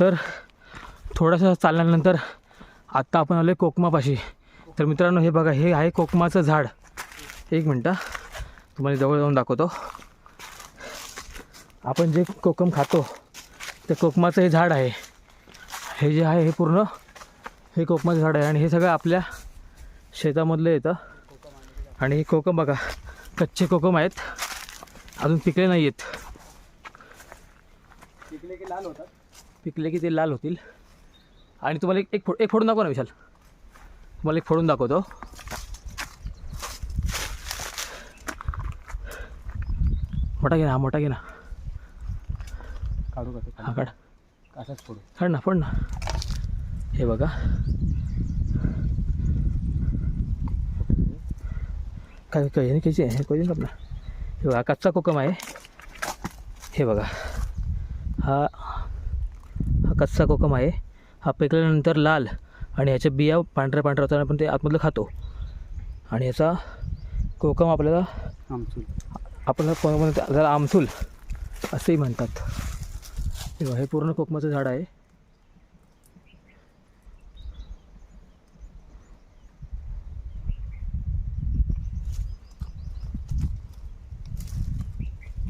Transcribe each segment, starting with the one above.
तर थोडंसं चालल्यानंतर आत्ता आपण आलो आहे कोकमापाशी. तर मित्रांनो हे बघा हे आहे कोकमाचं झाड. एक मिनटं तुम्हाला जवळ जाऊन दाखवतो. आपण जे कोकम खातो ते कोकमाचं हे झाड आहे. हे जे आहे हे पूर्ण हे कोकमाचं झाड आहे. आणि हे सगळं आपल्या शेतामधलं येतं. आणि हे कोकम बघा कच्चे कोकम आहेत. अजून पिकले नाही आहेत पिकले की लाल होतात? पिकले की ते लाल होतील. आणि तुम्हाला एक एक फो एक फोडून दाखवा ना विशाल? तुम्हाला एक फोडून दाखवतो. मोठा घे ना हा मोठा घे ना. काढू का हा काढ. असाच फोडू. काढ ना फोड ना. हे बघा. काय काय हे कायची आहे? हे कोयदिन कापला हे बघा कच्चा कोकम आहे. हे बघा. कच्चा कोकम आहे. हा पिकल्यानंतर लाल आणि ह्याच्या बिया पांढऱ्या पांढऱ्या होताना आपण ते आतमधलं खातो. आणि याचा कोकम आपल्याला आमचूल. आपल्याला कोण म्हणतात त्याला आमसूल असंही म्हणतात. हे हे पूर्ण कोकमाचं झाड आहे.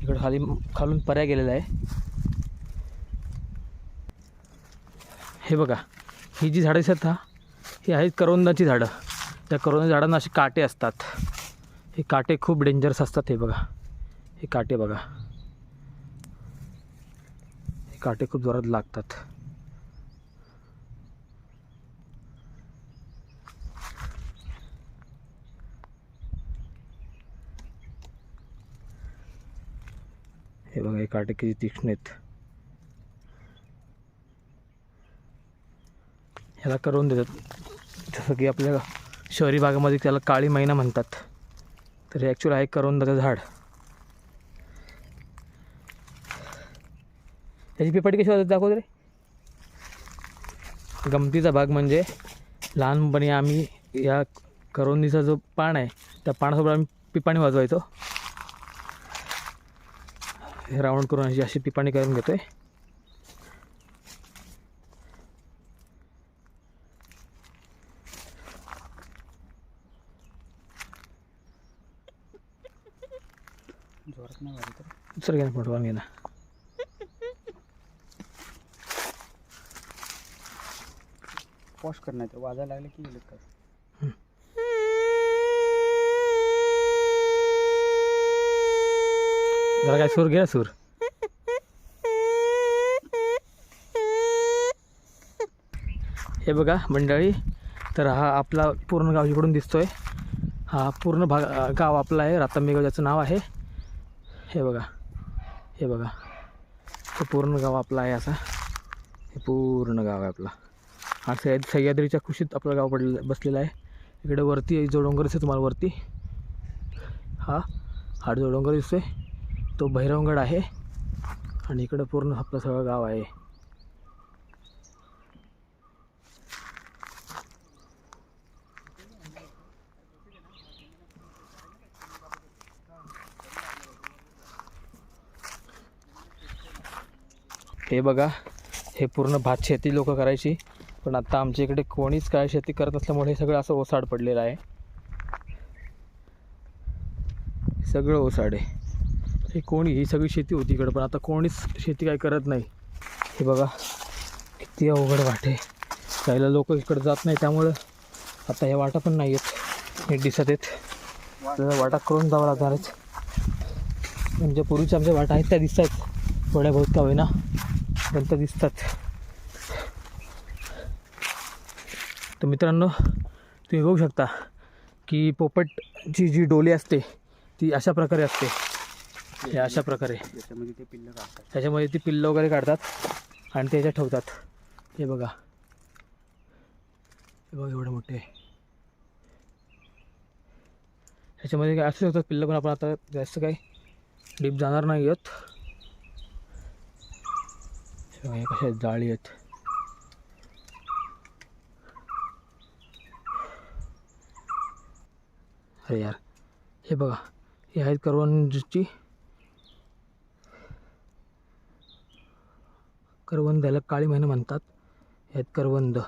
इकडं खाली खालून पर्याय गेलेला आहे. हे बघा ही जी झाडं दिसत ना ही आहेत करोंदाची झाडं. त्या करोंदा झाडांना असे काटे असतात. हे काटे खूप डेंजरस असतात हे बघा. हे काटे बघा. हे काटे खूप जोरात लागतात. हे बघा हे काटे किती तीक्ष्ण आहेत. ह्याला करून देतात. जसं की आपल्या शहरी भागामध्ये त्याला काळी मैना म्हणतात. तर हे ॲक्च्युअल आहे करोंदाचं झाड. याची पिपाटी कशी होतात दाखवत रे गमतीचा भाग म्हणजे लहानपणी आम्ही या करोंदीचा जो पान आहे त्या पानासोबत आम्ही पिपाणी वाजवायचो. हे राऊंड करून अशी अशी पिपाणी करून घेतो आहे जोरात नाही वाजत. दुसरं घे ना फोटो घे ना. पॉश कर नाही तर वाजायला लागले की गेलेत काय जरा काय सूर घे ना सूर. हे बघा मंडळी तर हा आपला पूर्ण गाव इकडून दिसतोय. हा पूर्ण भाग गाव आपला आहे रातांबी गाव ज्याचं नाव आहे. हे बघा. हे बघा. हे पूर्ण गाव आपला आहे असा. हे पूर्ण गाव आहे आपला. हा सह्याद सह्याद्रीच्या कुशीत आपलं गाव पडलेलं बसलेलं आहे. इकडे वरती जो डोंगर दिसतो तुम्हाला वरती. हा हा जो डोंगर दिसतोय. तो भैरवगड आहे. आणि इकडं पूर्ण आपलं सगळं गाव आहे. हे बघा हे पूर्ण भात शेती लोक करायची. पण आता आमच्या इकडे कोणीच काय शेती करत नसल्यामुळे हे सगळं असं ओसाड पडलेलं आहे. सगळं ओसाड आहे. हे कोणी ही सगळी शेती होती इकडं पण आता कोणीच शेती काय करत नाही. हे बघा किती अवघड वाट आहे. जायला लोक इकडं जात नाही त्यामुळं आता ह्या वाटा पण नाही आहेत नीट दिसत आहेत. वाटा करून जावं लागणारच म्हणजे पूर्वीच्या आमच्या वाटा आहेत त्या दिसत आहेत. थोड्या बहुत का होईना त्या दिसतात. तर मित्रांनो तुम्ही बघू शकता की पोपटची जी डोली असते ती अशा प्रकारे असते. हे अशा प्रकारे. त्याच्यामध्ये ते पिल्लं काढतात. त्याच्यामध्ये ती पिल्लं वगैरे काढतात आणि त्याच्यात ठेवतात. हे बघा. हे बघा एवढे मोठे. ह्याच्यामध्ये काय असू शकतात पिल्लं पण आपण आता जास्त काही डीप जाणार नाही आहेत. हे हे कशा आहेत जाळी आहेत अरे यार हे बघा हे आहेत करवंदची करवंद्याला काळी महिना म्हणतात यात करवंद